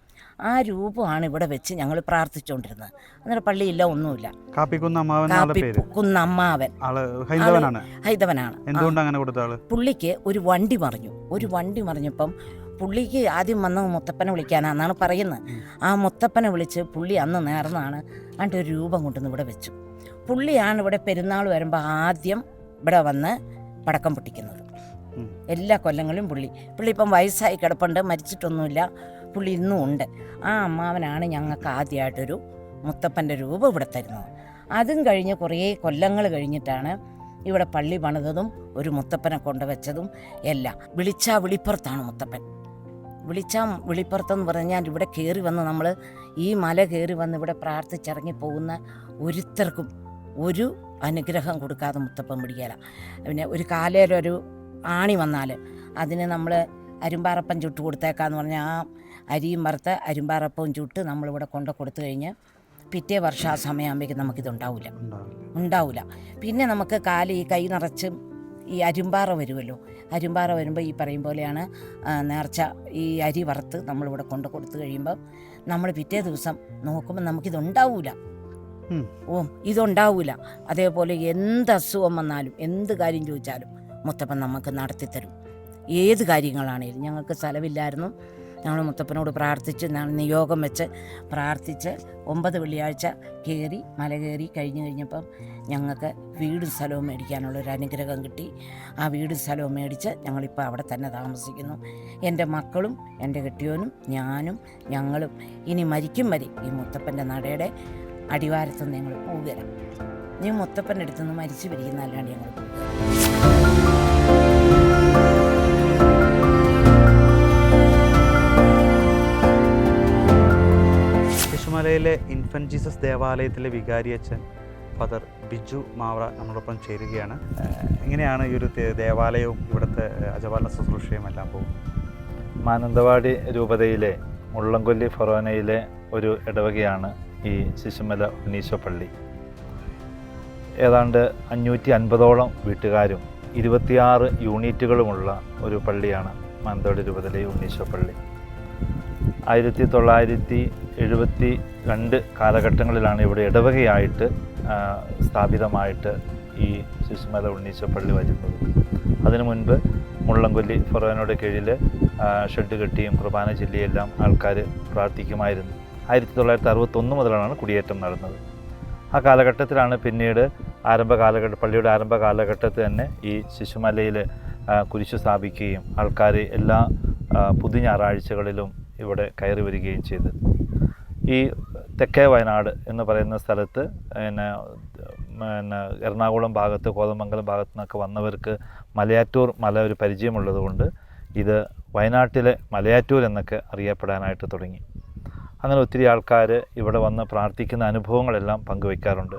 ആ രൂപമാണ് ഇവിടെ വെച്ച് ഞങ്ങൾ പ്രാർത്ഥിച്ചുകൊണ്ടിരുന്നത് അന്നേരം പള്ളിയില്ല ഒന്നുമില്ല. കാപ്പിക്കുന്ന അമ്മാവൻ ആളുടെ കാപ്പി പേര് കുന്നമ്മാവൻ ആൾ ഹൈന്ദവനാണ്. ഹൈതവനാണ് എന്തുകൊണ്ടാണ് പുള്ളിക്ക് ഒരു വണ്ടി മറിഞ്ഞു. ഒരു വണ്ടി മറിഞ്ഞപ്പം പുള്ളിക്ക് ആദ്യം വന്ന് മുത്തപ്പനെ വിളിക്കാനാന്നാണ് പറയുന്നത്. ആ മുത്തപ്പനെ വിളിച്ച് പുള്ളി അന്ന് നേർന്നാണ് അതിന്റെ ഒരു രൂപം കൊണ്ടുവന്ന് ഇവിടെ വെച്ചു. പുള്ളിയാണ് ഇവിടെ പെരുന്നാൾ വരുമ്പോൾ ആദ്യം ഇവിടെ വന്ന് പടക്കം പൊട്ടിക്കുന്നത്. എല്ലാ കൊല്ലങ്ങളും പുള്ളി. പുള്ളി ഇപ്പം വയസ്സായി കിടപ്പുണ്ട് മരിച്ചിട്ടൊന്നുമില്ല. പുള്ളി ഇന്നും ഉണ്ട്. ആ അമ്മാവനാണ് ഞങ്ങൾക്ക് ആദ്യമായിട്ടൊരു മുത്തപ്പന്റെ രൂപം ഇവിടെ തരുന്നത്. അതും കഴിഞ്ഞ് കുറേ കൊല്ലങ്ങൾ കഴിഞ്ഞിട്ടാണ് ഇവിടെ പള്ളി പണിതതും ഒരു മുത്തപ്പനെ കൊണ്ടുവച്ചതും എല്ലാം. വിളിച്ചാ വിളിപ്പുറത്താണ് മുത്തപ്പൻ. വിളിച്ചാ വിളിപ്പുറത്തെന്ന് പറഞ്ഞാൽ ഇവിടെ കയറി വന്ന് നമ്മൾ ഈ മല കയറി വന്ന് ഇവിടെ പ്രാർത്ഥിച്ചിറങ്ങി പോകുന്ന ഒരുത്തർക്കും ഒരു അനുഗ്രഹം കൊടുക്കാതെ മുത്തപ്പൻ പിടിക്കാല പിന്നെ ഒരു കാലയിലൊരു ആണി വന്നാൽ അതിന് നമ്മൾ അരുമ്പാറപ്പം ചുട്ട് കൊടുത്തേക്കാന്ന് പറഞ്ഞാൽ ആ അരിയും വറുത്ത് അരുമ്പാറപ്പവും ചുട്ട് നമ്മളിവിടെ കൊണ്ട് കൊടുത്തു കഴിഞ്ഞ് പിറ്റേ വർഷം ആ സമയമാകുമ്പോഴേക്കും നമുക്കിതുണ്ടാവില്ല ഉണ്ടാവില്ല. ഉണ്ടാവില്ല പിന്നെ നമുക്ക് കാൽ ഈ കൈ നിറച്ച് ഈ അരുമ്പാറ വരുമല്ലോ അരുമ്പാറ വരുമ്പോൾ ഈ പറയും പോലെയാണ് നേർച്ച ഈ അരി വറുത്ത് നമ്മളിവിടെ കൊണ്ട് കൊടുത്തു കഴിയുമ്പം നമ്മൾ പിറ്റേ ദിവസം നോക്കുമ്പോൾ നമുക്കിതുണ്ടാവില്ല. ഓ ഇതുണ്ടാവില്ല അതേപോലെ എന്ത് അസുഖം വന്നാലും എന്ത് കാര്യം ചോദിച്ചാലും മുത്തപ്പൻ നമുക്ക് നടത്തിത്തരും. ഏത് കാര്യങ്ങളാണേലും ഞങ്ങൾക്ക് സ്ഥലമില്ലായിരുന്നു. ഞങ്ങൾ മുത്തപ്പനോട് പ്രാർത്ഥിച്ച് നിയോഗം വെച്ച് പ്രാർത്ഥിച്ച് ഒമ്പത് വെള്ളിയാഴ്ച കയറി മല കയറി കഴിഞ്ഞ് കഴിഞ്ഞപ്പം ഞങ്ങൾക്ക് വീടും സ്ഥലവും മേടിക്കാനുള്ള ഒരു അനുഗ്രഹം കിട്ടി. ആ വീടും സ്ഥലവും മേടിച്ച് ഞങ്ങളിപ്പോൾ അവിടെ തന്നെ താമസിക്കുന്നു. എന്റെ മക്കളും എന്റെ കെട്ടിയോനും ഞാനും ഞങ്ങളും ഇനി മരിക്കും വരെ ഈ മുത്തപ്പന്റെ നടയുടെ അടിവാരത്ത് നിന്ന് ഞങ്ങൾ പോവുകയില്ല ഞാൻ മുത്തപ്പന്റെ അടുത്തുനിന്ന് മരിച്ചു പിരിക്കുന്നതല്ലാണ്ട് ഞങ്ങൾ പോവുക. ശിശുമലയിലെ ഇൻഫന്റ് ജീസസ് ദേവാലയത്തിലെ വികാരി അച്ഛൻ ഫാദർ ബിജു മാവറ നമ്മളോടൊപ്പം ചേരുകയാണ്. എങ്ങനെയാണ് ഈ ഒരു ദേവാലയവും ഇവിടുത്തെ അജപാലന ശുശ്രൂഷയും എല്ലാം പോകും മാനന്തവാടി രൂപതയിലെ മുള്ളംകൊല്ലി ഫൊറോനയിലെ ഒരു ഇടവകയാണ് ഈ ശിശുമല ഉണ്ണീശോ പള്ളി. ഏതാണ്ട് അഞ്ഞൂറ്റി അൻപതോളം വീട്ടുകാരും ഇരുപത്തിയാറ് യൂണിറ്റുകളുമുള്ള ഒരു പള്ളിയാണ് മാനന്തവാടി രൂപതയിലെ ഈ പള്ളി. ആയിരത്തി തൊള്ളായിരത്തി എഴുപത്തി രണ്ട് കാലഘട്ടങ്ങളിലാണ് ഇവിടെ ഇടവകയായിട്ട് സ്ഥാപിതമായിട്ട് ഈ ശിശുമല ഉണ്ണീശോ പള്ളി വരുന്നത്. അതിനു മുൻപ് മുള്ളംകൊല്ലി ഫൊറോനയുടെ കീഴിൽ ഷെഡ് കെട്ടിയും കുർബാന ചൊല്ലിയെല്ലാം ആൾക്കാർ പ്രാർത്ഥിക്കുമായിരുന്നു. ആയിരത്തി തൊള്ളായിരത്തി അറുപത്തൊന്ന് മുതലാണ് കുടിയേറ്റം നടന്നത്. ആ കാലഘട്ടത്തിലാണ് പിന്നീട് ആരംഭ കാലഘട്ട പള്ളിയുടെ ആരംഭ കാലഘട്ടത്തിൽ തന്നെ ഈ ശിശുമലയിൽ കുരിശു സ്ഥാപിക്കുകയും ആൾക്കാർ എല്ലാ പുതു ഞായറാഴ്ചകളിലും ഇവിടെ കയറി വരികയും ചെയ്തു. ഈ തെക്കേ വയനാട് എന്ന് പറയുന്ന സ്ഥലത്ത് പിന്നെ പിന്നെ എറണാകുളം ഭാഗത്ത് കോതമംഗലം ഭാഗത്തു നിന്നൊക്കെ വന്നവർക്ക് മലയാറ്റൂർ മല ഒരു പരിചയമുള്ളത് കൊണ്ട് ഇത് വയനാട്ടിലെ മലയാറ്റൂർ എന്നൊക്കെ അറിയപ്പെടാനായിട്ട് തുടങ്ങി. അങ്ങനെ ഒത്തിരി ആൾക്കാർ ഇവിടെ വന്ന് പ്രാർത്ഥിക്കുന്ന അനുഭവങ്ങളെല്ലാം പങ്കുവയ്ക്കാറുണ്ട്.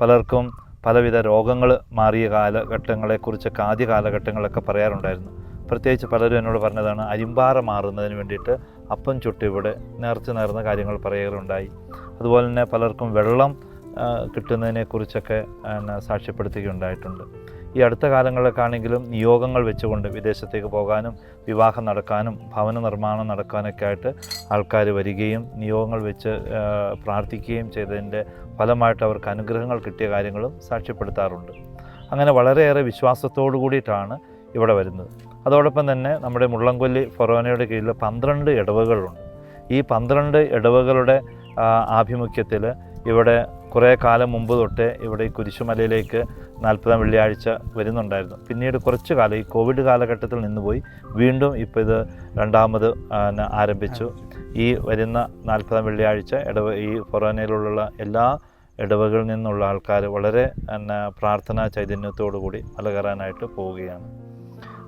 പലർക്കും പലവിധ രോഗങ്ങൾ മാറിയ കാലഘട്ടങ്ങളെക്കുറിച്ചൊക്കെ ആദ്യ കാലഘട്ടങ്ങളൊക്കെ പറയാറുണ്ടായിരുന്നു. പ്രത്യേകിച്ച് പലരും എന്നോട് പറഞ്ഞതാണ് അരിമ്പാറ മാറുന്നതിന് വേണ്ടിയിട്ട് അപ്പം ചുട്ടിവിടെ നേർച്ച നേർന്ന കാര്യങ്ങൾ പറയുകയുണ്ടായി. അതുപോലെ തന്നെ പലർക്കും വെള്ളം കിട്ടുന്നതിനെക്കുറിച്ചൊക്കെ സാക്ഷ്യപ്പെടുത്തുകയുണ്ടായിട്ടുണ്ട്. ഈ അടുത്ത കാലങ്ങളിലൊക്കെ ആണെങ്കിലും നിയോഗങ്ങൾ വെച്ചുകൊണ്ട് വിദേശത്തേക്ക് പോകാനും വിവാഹം നടക്കാനും ഭവന നിർമ്മാണം നടക്കാനൊക്കെ ആയിട്ട് ആൾക്കാർ വരികയും നിയോഗങ്ങൾ വെച്ച് പ്രാർത്ഥിക്കുകയും ചെയ്തതിന്റെ ഫലമായിട്ട് അവർക്ക് അനുഗ്രഹങ്ങൾ കിട്ടിയ കാര്യങ്ങളും സാക്ഷ്യപ്പെടുത്താറുണ്ട്. അങ്ങനെ വളരെയേറെ വിശ്വാസത്തോടു കൂടിയിട്ടാണ് ഇവിടെ വരുന്നത്. അതോടൊപ്പം തന്നെ നമ്മുടെ മുള്ളംകൊല്ലി ഫൊറോനയുടെ കീഴിൽ പന്ത്രണ്ട് ഇടവകളുണ്ട്. ഈ പന്ത്രണ്ട് ഇടവകളുടെ ആഭിമുഖ്യത്തിൽ ഇവിടെ കുറേ കാലം മുമ്പ് തൊട്ടേ ഇവിടെ ഈ കുരിശുമലയിലേക്ക് നാൽപ്പതാം വെള്ളിയാഴ്ച വരുന്നുണ്ടായിരുന്നു. പിന്നീട് കുറച്ച് കാലം ഈ കോവിഡ് കാലഘട്ടത്തിൽ നിന്ന് പോയി വീണ്ടും ഇപ്പോൾ ഇത് രണ്ടാമത് ആരംഭിച്ചു. ഈ വരുന്ന നാൽപ്പതാം വെള്ളിയാഴ്ച ഇടവ ഈ ഫൊറോനയിലുള്ള എല്ലാ ഇടവകളിൽ നിന്നുള്ള ആൾക്കാർ വളരെ പ്രാർത്ഥനാ ചൈതന്യത്തോടു കൂടി മല കയറാനായിട്ട് പോവുകയാണ്.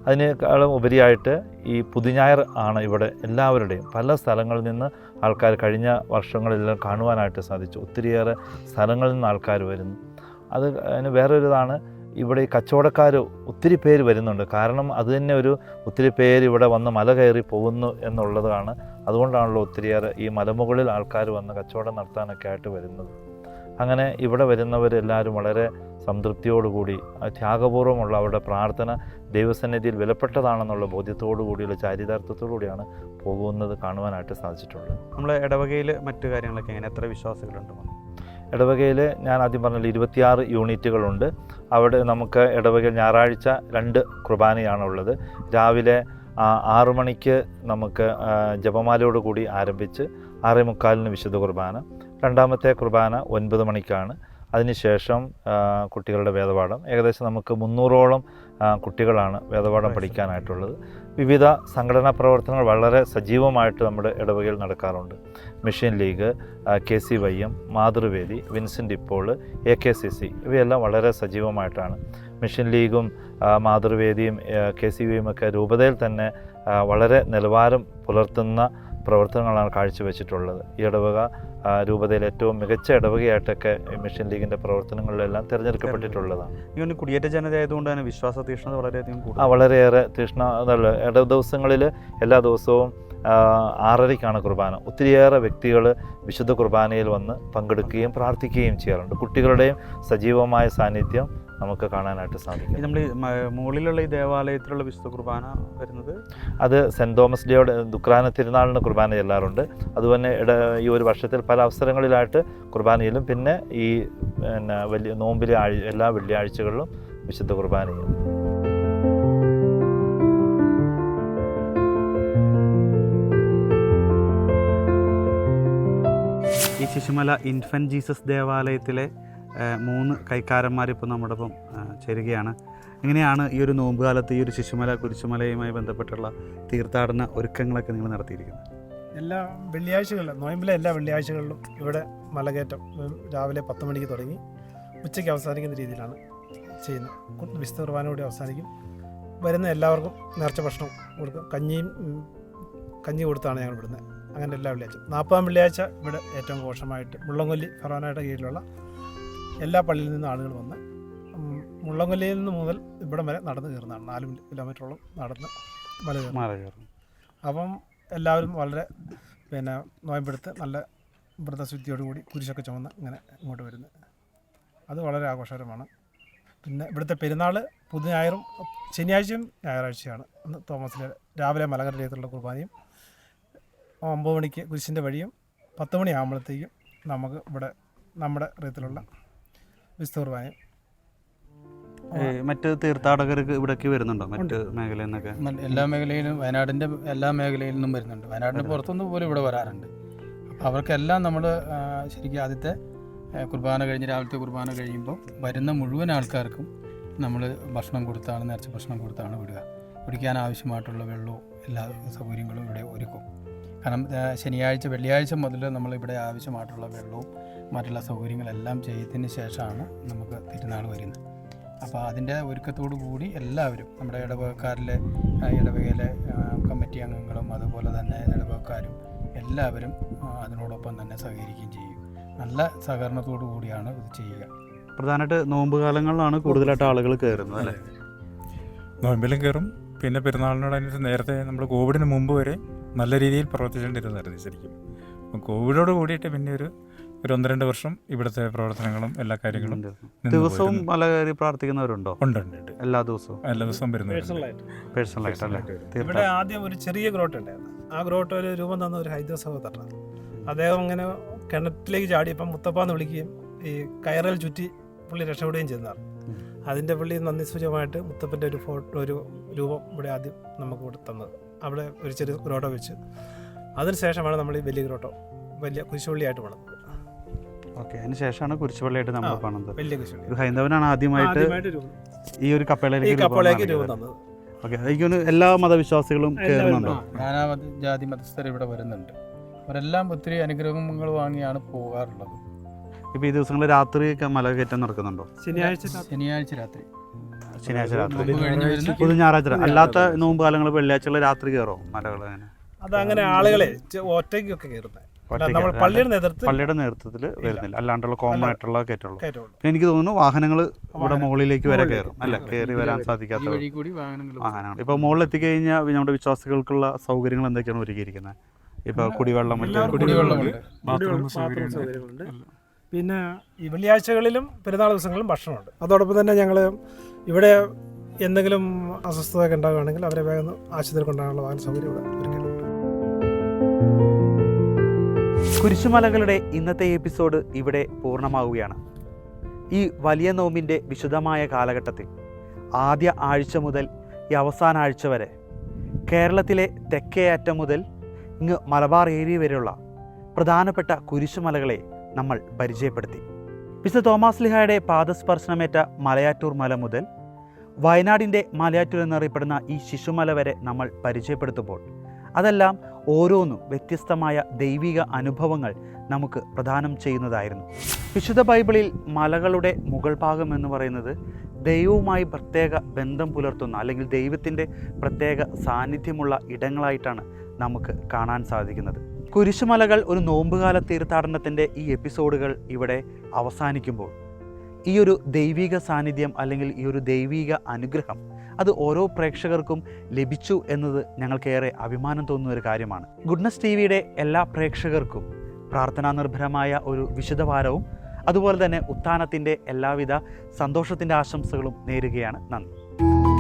അതിനേക്കാളും ഉപരിയായിട്ട് ഈ പുതുഞായർ ആണ് ഇവിടെ എല്ലാവരുടെയും. പല സ്ഥലങ്ങളിൽ നിന്ന് ആൾക്കാർ കഴിഞ്ഞ വർഷങ്ങളിലെല്ലാം കാണുവാനായിട്ട് സാധിച്ചു. ഒത്തിരിയേറെ സ്ഥലങ്ങളിൽ നിന്ന് ആൾക്കാർ വരുന്നു. അത് അതിന് വേറൊരിതാണ് ഇവിടെ ഈ കച്ചവടക്കാർ ഒത്തിരി പേര് വരുന്നുണ്ട്. കാരണം അത് തന്നെ ഒരു ഒത്തിരി പേര് ഇവിടെ വന്ന് മല കയറി പോകുന്നു എന്നുള്ളതാണ്. അതുകൊണ്ടാണല്ലോ ഒത്തിരിയേറെ ഈ മലമുകളിൽ ആൾക്കാർ വന്ന് കച്ചവടം നടത്താനൊക്കെ ആയിട്ട് വരുന്നത്. അങ്ങനെ ഇവിടെ വരുന്നവരെല്ലാവരും വളരെ സംതൃപ്തിയോടുകൂടി ത്യാഗപൂർവമുള്ള അവരുടെ പ്രാർത്ഥന ദൈവസന്നിധിയിൽ വിലപ്പെട്ടതാണെന്നുള്ള ബോധ്യത്തോടു കൂടിയുള്ള ചാരിതാർത്ഥത്തോടു കൂടിയാണ് പോകുന്നത് കാണുവാനായിട്ട് സാധിച്ചിട്ടുള്ളത്. നമ്മളെ ഇടവകയിൽ മറ്റു കാര്യങ്ങളൊക്കെ എങ്ങനെ? എത്ര വിശ്വാസികളുണ്ട് ഇടവകയിൽ ഞാൻ ആദ്യം പറഞ്ഞില്ല ഇരുപത്തിയാറ് യൂണിറ്റുകളുണ്ട്. അവിടെ നമുക്ക് ഇടവകയിൽ ഞായറാഴ്ച രണ്ട് കുർബാനയാണുള്ളത്. രാവിലെ ആറു മണിക്ക് നമുക്ക് ജപമാലയോടുകൂടി ആരംഭിച്ച് ആറേ മുക്കാലിന് വിശുദ്ധ കുർബാന. രണ്ടാമത്തെ കുർബാന ഒൻപത് മണിക്കാണ്. അതിനുശേഷം കുട്ടികളുടെ വേദപാഠം. ഏകദേശം നമുക്ക് മുന്നൂറോളം കുട്ടികളാണ് വേദപാഠം പഠിക്കാനായിട്ടുള്ളത്. വിവിധ സംഘടനാ പ്രവർത്തനങ്ങൾ വളരെ സജീവമായിട്ട് നമ്മുടെ ഇടവകയിൽ നടക്കാറുണ്ട്. Mission league K C Y M Mathruvedi Vincent ഇപ്പോൾ എ കെ സി സി ഇവയെല്ലാം വളരെ സജീവമായിട്ടാണ്. മിഷൻ ലീഗും മാതൃവേദിയും കെ സി വിയും ഒക്കെ രൂപതയിൽ തന്നെ വളരെ നിലവാരം പുലർത്തുന്ന പ്രവർത്തനങ്ങളാണ് കാഴ്ചവെച്ചിട്ടുള്ളത്. ഈ ഇടവക രൂപതയിൽ ഏറ്റവും മികച്ച ഇടവകയായിട്ടൊക്കെ മിഷൻ ലീഗിന്റെ പ്രവർത്തനങ്ങളിലെല്ലാം തിരഞ്ഞെടുക്കപ്പെട്ടിട്ടുള്ളതാണ്. കുടിയേറ്റ ജനത ആയതുകൊണ്ട് തന്നെ വിശ്വാസ തീഷ്ണത വളരെയധികം ആ വളരെയേറെ തീഷ്ണ ഇടവ ഇട ദിവസങ്ങളിൽ എല്ലാ ദിവസവും ആറരയ്ക്കാണ് കുർബാന. ഒത്തിരിയേറെ വ്യക്തികൾ വിശുദ്ധ കുർബാനയിൽ വന്ന് പങ്കെടുക്കുകയും പ്രാർത്ഥിക്കുകയും ചെയ്യാറുണ്ട്. കുട്ടികളുടെയും സജീവമായ സാന്നിധ്യം നമുക്ക് കാണാനായിട്ട് സാധിക്കും. നമ്മൾ മുകളിലുള്ള ഈ ദേവാലയത്തിലുള്ള വിശുദ്ധ കുർബാന വരുന്നത്? അത് സെന്റ് തോമസ് ഡേയുടെ ദുക്രാന തിരുനാളിന് കുർബാന ചെല്ലാറുണ്ട്. അതുപോലെ ഇട ഈ ഒരു വർഷത്തിൽ പല അവസരങ്ങളിലായിട്ട് കുർബാനയിലും പിന്നെ ഈ പിന്നെ വലിയ നോമ്പിലെ എല്ലാ വെള്ളിയാഴ്ചകളിലും വിശുദ്ധ കുർബാനയും ഈ ശിശുമല ഇൻഫന്റ് ജീസസ് ദേവാലയത്തിലെ മൂന്ന് കൈക്കാരന്മാർ ഇപ്പോൾ നമ്മുടെ ഒപ്പം ചേരുകയാണ്. എങ്ങനെയാണ് ഈ ഒരു നോമ്പ് കാലത്ത് ഈ ഒരു ശിശുമല കുരിശുമലയുമായി ബന്ധപ്പെട്ടുള്ള തീർത്ഥാടന ഒരുക്കങ്ങളൊക്കെ നിങ്ങൾ നടത്തിയിരിക്കുന്നത്? എല്ലാ വെള്ളിയാഴ്ചകളിലും നോയമ്പിലെ എല്ലാ വെള്ളിയാഴ്ചകളിലും ഇവിടെ മലകയറ്റം രാവിലെ പത്ത് മണിക്ക് തുടങ്ങി. ഉച്ചയ്ക്ക് അവസാനിക്കുന്ന രീതിയിലാണ് ചെയ്യുന്നത്. വിശുദ്ധ കുർബാനയോടെ അവസാനിക്കും. വരുന്ന എല്ലാവർക്കും നേർച്ച ഭക്ഷണം കൊടുക്കും. കഞ്ഞിയും കഞ്ഞി കൊടുത്താണ് ഞങ്ങൾ വിടുന്നത്. അങ്ങനെ എല്ലാ വെള്ളിയാഴ്ച. നാൽപ്പതാം വെള്ളിയാഴ്ച ഇവിടെ ഏറ്റവും ഘോഷമായിട്ട് മുള്ളംകൊല്ലി ഫെറോനയുടെ കീഴിലുള്ള എല്ലാ പള്ളിയിൽ നിന്നും ആളുകൾ വന്ന് ഉം, നിന്ന് മുതൽ ഇവിടം വരെ നടന്നു കയറുന്നതാണ്. നാല് കിലോമീറ്ററോളം നടന്ന് മല കയറും അപ്പം എല്ലാവരും വളരെ പിന്നെ നോയമ്പെടുത്ത് നല്ല വ്രതശുദ്ധിയോടുകൂടി കുരിശൊക്കെ ചുമന്ന് ഇങ്ങനെ ഇങ്ങോട്ട് വരുന്നത് അത് വളരെ ആഘോഷകരമാണ്. പിന്നെ ഇവിടുത്തെ പെരുന്നാൾ പുതുഞായറും ശനിയാഴ്ചയും ഞായറാഴ്ചയാണ്. അന്ന് തോമസിലെ രാവിലെ മലകര രീതിയിലുള്ള കുർബാനയും ഒമ്പത് മണിക്ക് കുരിശിന്റെ വഴിയും പത്ത് മണിയാകുമ്പോഴത്തേക്കും നമുക്ക് ഇവിടെ നമ്മുടെ റീതിയിലുള്ള വിശുദ്ധ കുർബാനയും മറ്റ് തീർത്ഥാടകർക്ക് ഇവിടേക്ക് വരുന്നുണ്ടോ? മറ്റ് മേഖലയിൽ നിന്നൊക്കെ എല്ലാ മേഖലയിലും വയനാടിന്റെ എല്ലാ മേഖലയിൽ നിന്നും വരുന്നുണ്ട്. വയനാടിന് പുറത്തുനിന്ന് പോലും ഇവിടെ വരാറുണ്ട്. അപ്പോൾ അവർക്കെല്ലാം നമ്മൾ ശരിക്കും ആദ്യത്തെ കുർബാന കഴിഞ്ഞ് രാവിലത്തെ കുർബാന കഴിയുമ്പോൾ വരുന്ന മുഴുവൻ ആൾക്കാർക്കും നമ്മൾ ഭക്ഷണം കൊടുത്താണ് നേർച്ച ഭക്ഷണം കൊടുത്താണ് വിടുക. കുടിക്കാൻ ആവശ്യമായിട്ടുള്ള വെള്ളവും എല്ലാ സൗകര്യങ്ങളും ഇവിടെ ഒരുക്കും. കാരണം ശനിയാഴ്ച വെള്ളിയാഴ്ച മുതൽ നമ്മൾ ഇവിടെ ആവശ്യമായിട്ടുള്ള വെള്ളവും മറ്റുള്ള സൗകര്യങ്ങളെല്ലാം ചെയ്തതിന് ശേഷമാണ് നമുക്ക് തിരുനാൾ വരുന്നത്. അപ്പോൾ അതിന്റെ ഒരുക്കത്തോടു കൂടി എല്ലാവരും നമ്മുടെ ഇടവകക്കാരിലെ ഇടവകയിലെ കമ്മിറ്റി അംഗങ്ങളും അതുപോലെ തന്നെ ഇടവകക്കാരും എല്ലാവരും അതിനോടൊപ്പം തന്നെ സഹകരിക്കുകയും ചെയ്യും. നല്ല സഹകരണത്തോടു കൂടിയാണ് ഇത് ചെയ്യുക. പ്രധാനമായിട്ട് നോമ്പ് കാലങ്ങളിലാണ് കൂടുതലായിട്ട് ആളുകൾ കയറുന്നത് അല്ലേ? നോമ്പിലും കയറും. പിന്നെ പെരുന്നാളിനോടനുസരിച്ച് നേരത്തെ നമ്മൾ കോവിഡിന് മുമ്പ് വരെ നല്ല രീതിയിൽ പ്രവർത്തിച്ചുകൊണ്ടിരുന്നായിരുന്നു ശരിക്കും. കോവിഡോട് കൂടിയിട്ട് പിന്നെ ഒരു ഒരു ഒന്ന് രണ്ട് വർഷം ഇവിടുത്തെ പ്രവർത്തനങ്ങളും എല്ലാ കാര്യങ്ങളും ദിവസവും പല മല കയറി പ്രാർത്ഥിക്കുന്നവരുണ്ടോ? ഉണ്ട് ഉണ്ട് എല്ലാ ദിവസവും? എല്ലാ ദിവസവും അല്ലേ? ഇവിടെ ആദ്യം ഒരു ചെറിയ ഗ്രോട്ട് ഉണ്ടായിരുന്നു. ആ ഗ്രോട്ട് ഒരു രൂപം തന്ന ഒരു ഹൈന്ദവ സഹോദരനാണ് അദ്ദേഹം അങ്ങനെ കിണറ്റിലേക്ക് ചാടിയപ്പം മുത്തപ്പാന്ന് വിളിക്കുകയും ഈ കയറൽ ചുറ്റി പുള്ളി രക്ഷപ്പെടുകയും ചെയ്യുന്നതാണ് അതിന്റെ പുള്ളി നന്ദി സൂചകമായിട്ട് മുത്തപ്പന്റെ ഒരു ഫോട്ടോ ഒരു രൂപം ഇവിടെ ആദ്യം നമുക്ക് ഇവിടെ തന്നത്. അവിടെ ഒരു ചെറിയ ഗ്രോട്ടോ വെച്ച്. അതിനുശേഷമാണ് നമ്മൾ ഈ വലിയ ഗ്രോട്ടോ വലിയ കുരിശുപള്ളിയായിട്ട് പണിത് ഓക്കെ അതിന് ശേഷമാണ് കുരിശുപള്ളിയായിട്ട് നമ്മൾ കാണുന്നത് വലിയ കുരിശുപള്ളി. ഒരു ഹൈന്ദവനാണ് ആദ്യമായിട്ട് ആദ്യമായിട്ട് രൂപം. ഈ ഒരു ഈ കപ്പേളയിലേക്ക് രൂപം തന്നത്. ഓക്കെ എനിക്ക് എല്ലാ മതവിശ്വാസികളും കയറുന്നുണ്ടോ നാനാ മത- ജാതി മതസ്ഥർ ഇവിടെ വരുന്നുണ്ട്. അവരെല്ലാം ഒത്തിരി അനുഗ്രഹങ്ങൾ വാങ്ങിയാണ് പോകാറുള്ളത്. ഇപ്പൊ ഈ ദിവസങ്ങളിൽ രാത്രി മല കയറ്റം നടക്കുന്നുണ്ടോ? ശനിയാഴ്ച രാത്രി. ശനിയാഴ്ച രാത്രി. ശനിയാഴ്ച രാത്രി. നോമ്പ് കഴിഞ്ഞ് വരുന്ന പുതു ഞായറാഴ്ച രാ- അല്ലാത്ത നോമ്പ് കാലങ്ങൾ വെള്ളിയാഴ്ചകൾ രാത്രി കയറോ മലകൾ അങ്ങനെ? അതങ്ങനെ ആളുകളെ ഒറ്റയ്ക്കൊക്കെ കയറുന്നത് നമ്മൾ പള്ളിയുടെ നേതൃത്വത്തിൽ പള്ളിയുടെ നേതൃത്വത്തിൽ വരുന്നില്ല. അല്ലാണ്ടുള്ള കോമൺ. ആയിട്ടുള്ള കയറ്റുള്ളൂ. പിന്നെ എനിക്ക് തോന്നുന്നു വാഹനങ്ങൾ ഇവിടെ. മുകളിലേക്ക് വരെ കയറും. അല്ല കയറി വരാൻ ഈ സാധിക്കാത്ത വഴി കൂടി വാഹനങ്ങൾ ഇപ്പൊ മുകളിൽ എത്തിക്കഴിഞ്ഞാൽ നമ്മുടെ വിശ്വാസികൾക്കുള്ള സൗകര്യങ്ങൾ എന്തൊക്കെയാണ് ഒരുക്കിയിരിക്കുന്നത് ഇപ്പൊ കുടിവെള്ളം പിന്നെ ഈ വെള്ളിയാഴ്ചകളിലും പെരുന്നാൾ ദിവസങ്ങളിലും ഭക്ഷണമുണ്ട്. അതോടൊപ്പം തന്നെ ഞങ്ങൾ ഇവിടെ എന്തെങ്കിലും അസ്വസ്ഥതയൊക്കെ ഉണ്ടാകുകയാണെങ്കിൽ അവരെ വേഗം ആശുപത്രി കൊണ്ടുപോകാനുള്ള വാഹന സൗകര്യം ഇവിടെ കുരിശുമലകളുടെ ഇന്നത്തെ എപ്പിസോഡ് ഇവിടെ പൂർണമാവുകയാണ്. ഈ വലിയ നോമ്പിന്റെ വിശദമായ കാലഘട്ടത്തിൽ ആദ്യ ആഴ്ച മുതൽ ഈ അവസാന ആഴ്ച വരെ കേരളത്തിലെ തെക്കേ അറ്റം മുതൽ ഇങ്ങ് മലബാർ ഏരിയ വരെയുള്ള പ്രധാനപ്പെട്ട കുരിശുമലകളെ നമ്മൾ പരിചയപ്പെടുത്തി. വിശുദ്ധ തോമാസ് ലിഹായുടെ പാദസ്പർശനമേറ്റ മലയാറ്റൂർ മല മുതൽ വയനാടിന്റെ മലയാറ്റൂർ എന്നറിയപ്പെടുന്ന ഈ ശിശുമല വരെ നമ്മൾ പരിചയപ്പെടുത്തുമ്പോൾ അതെല്ലാം ഓരോന്നും വ്യത്യസ്തമായ ദൈവിക അനുഭവങ്ങൾ നമുക്ക് പ്രദാനം ചെയ്യുന്നതായിരുന്നു. വിശുദ്ധ ബൈബിളിൽ മലകളുടെ മുകൾ ഭാഗം എന്ന് പറയുന്നത് ദൈവവുമായി പ്രത്യേക ബന്ധം പുലർത്തുന്ന അല്ലെങ്കിൽ ദൈവത്തിന്റെ പ്രത്യേക സാന്നിധ്യമുള്ള ഇടങ്ങളായിട്ടാണ് നമുക്ക് കാണാൻ സാധിക്കുന്നത്. കുരിശുമലകൾ ഒരു നോമ്പുകാല തീർത്ഥാടനത്തിന്റെ ഈ എപ്പിസോഡുകൾ ഇവിടെ അവസാനിക്കുമ്പോൾ ഈ ഒരു ദൈവിക സാന്നിധ്യം അല്ലെങ്കിൽ ഈ ഒരു ദൈവിക അനുഗ്രഹം അത് ഓരോ പ്രേക്ഷകർക്കും ലഭിച്ചു എന്നത് ഞങ്ങൾക്കേറെ അഭിമാനം തോന്നുന്ന ഒരു കാര്യമാണ്. ഗുഡ്നസ് ടി വിയുടെ എല്ലാ പ്രേക്ഷകർക്കും പ്രാർത്ഥനാ നിർഭരമായ ഒരു വിശുദ്ധവാരവും അതുപോലെ തന്നെ ഉത്ഥാനത്തിന്റെ എല്ലാവിധ സന്തോഷത്തിന്റെ ആശംസകളും നേരുകയാണ്. നന്ദി.